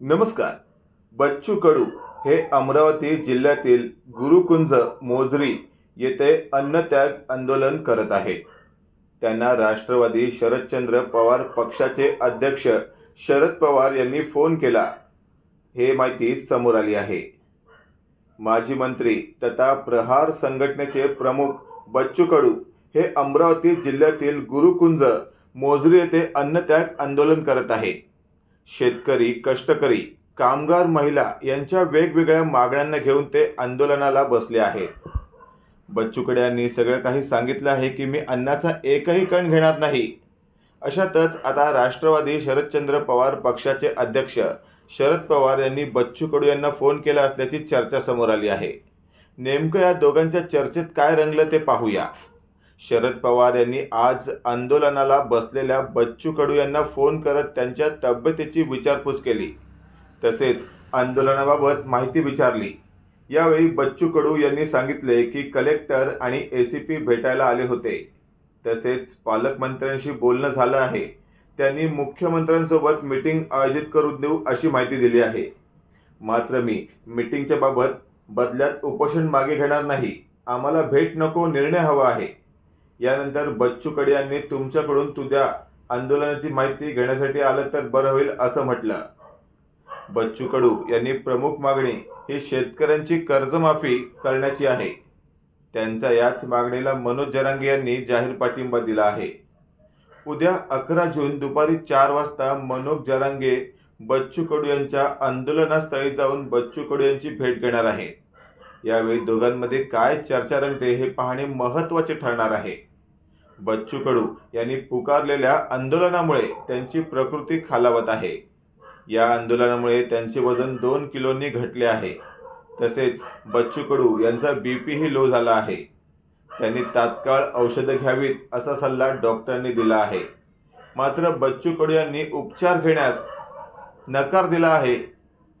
नमस्कार. बच्चू कडू हे अमरावती जिल्ह्यातील गुरुकुंज मोजरी येथे अन्नत्याग आंदोलन करत आहे. त्यांना राष्ट्रवादी शरदचंद्र पवार पक्षाचे अध्यक्ष शरद पवार यांनी फोन केला. हे माहिती समोर आली आहे. माजी मंत्री तथा प्रहार संघटनेचे प्रमुख बच्चू कडू हे अमरावती जिल्ह्यातील गुरुकुंज मोजरी येथे अन्नत्याग आंदोलन करत आहे. शेतकरी कष्टकरी कामगार महिला यांच्या वेगवेगळ्या मागण्यांना घेऊन ते आंदोलनाला बसले आहेत. बच्चूकडे यांनी सगळं काही सांगितलं आहे की मी अन्नाचा एकही कण घेणार नाही. अशातच आता राष्ट्रवादी शरदचंद्र पवार पक्षाचे अध्यक्ष शरद पवार यांनी बच्चू कडू यांना फोन केला असल्याची चर्चा समोर आली आहे. नेमकं या दोघांच्या चर्चेत काय रंगलं ते पाहूया. शरद पवार यांनी आज आंदोलनाला बसलेल्या बच्चू कडू यांना फोन करत त्यांच्या तब्येतीची विचारपूस केली. तसेच आंदोलनाबाबत माहिती विचारली. यावेळी बच्चू कडू यांनी सांगितले की कलेक्टर आणि ए सी पी भेटायला आले होते. तसेच पालकमंत्र्यांशी बोलणं झालं आहे. त्यांनी मुख्यमंत्र्यांसोबत मीटिंग आयोजित करून देऊ अशी माहिती दिली आहे. मात्र मी मीटिंगच्या बाबत बदल्यात उपोषण मागे घेणार नाही. आम्हाला भेट नको निर्णय हवा आहे. यानंतर बच्चू कडे यांनी तुमच्याकडून तुझ्या आंदोलनाची माहिती घेण्यासाठी आलं तर बरं होईल असं म्हटलं. बच्चू कडू यांनी प्रमुख मागणी ही शेतकऱ्यांची कर्जमाफी करण्याची आहे. त्यांच्या याच मागणीला मनोज जरांगे यांनी जाहीर पाठिंबा दिला आहे. उद्या अकरा जून दुपारी चार वाजता मनोज जरांगे बच्चू कडू यांच्या आंदोलनास्थळी जाऊन बच्चू कडू यांची भेट घेणार आहे यावेळी दोघांमध्ये काय चर्चा रंगते हे पाहणे महत्त्वाचे ठरणार आहे. बच्चू कडू यांनी पुकारलेल्या आंदोलनामुळे त्यांची प्रकृती खालावत आहे. या आंदोलनामुळे त्यांचे वजन दोन किलोनी घटले आहे. तसेच बच्चू कडू यांचा बीपीही लो झाला आहे. त्यांनी तात्काळ औषधं घ्यावीत असा सल्ला डॉक्टरांनी दिला आहे. मात्र बच्चू कडू यांनी उपचार घेण्यास नकार दिला आहे.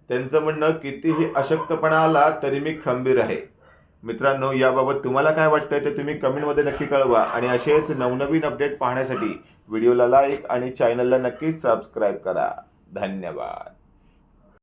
त्यांचं म्हणणं कितीही अशक्तपणा आला तरी मी खंबीर आहे. मित्रांनो याबाबत तुम्हाला काय वाटतंय ते तुम्ही कमेंटमध्ये नक्की कळवा. आणि असेच नवनवीन अपडेट पाहण्यासाठी व्हिडिओला लाईक आणि चॅनलला नक्कीच सबस्क्राईब करा. धन्यवाद.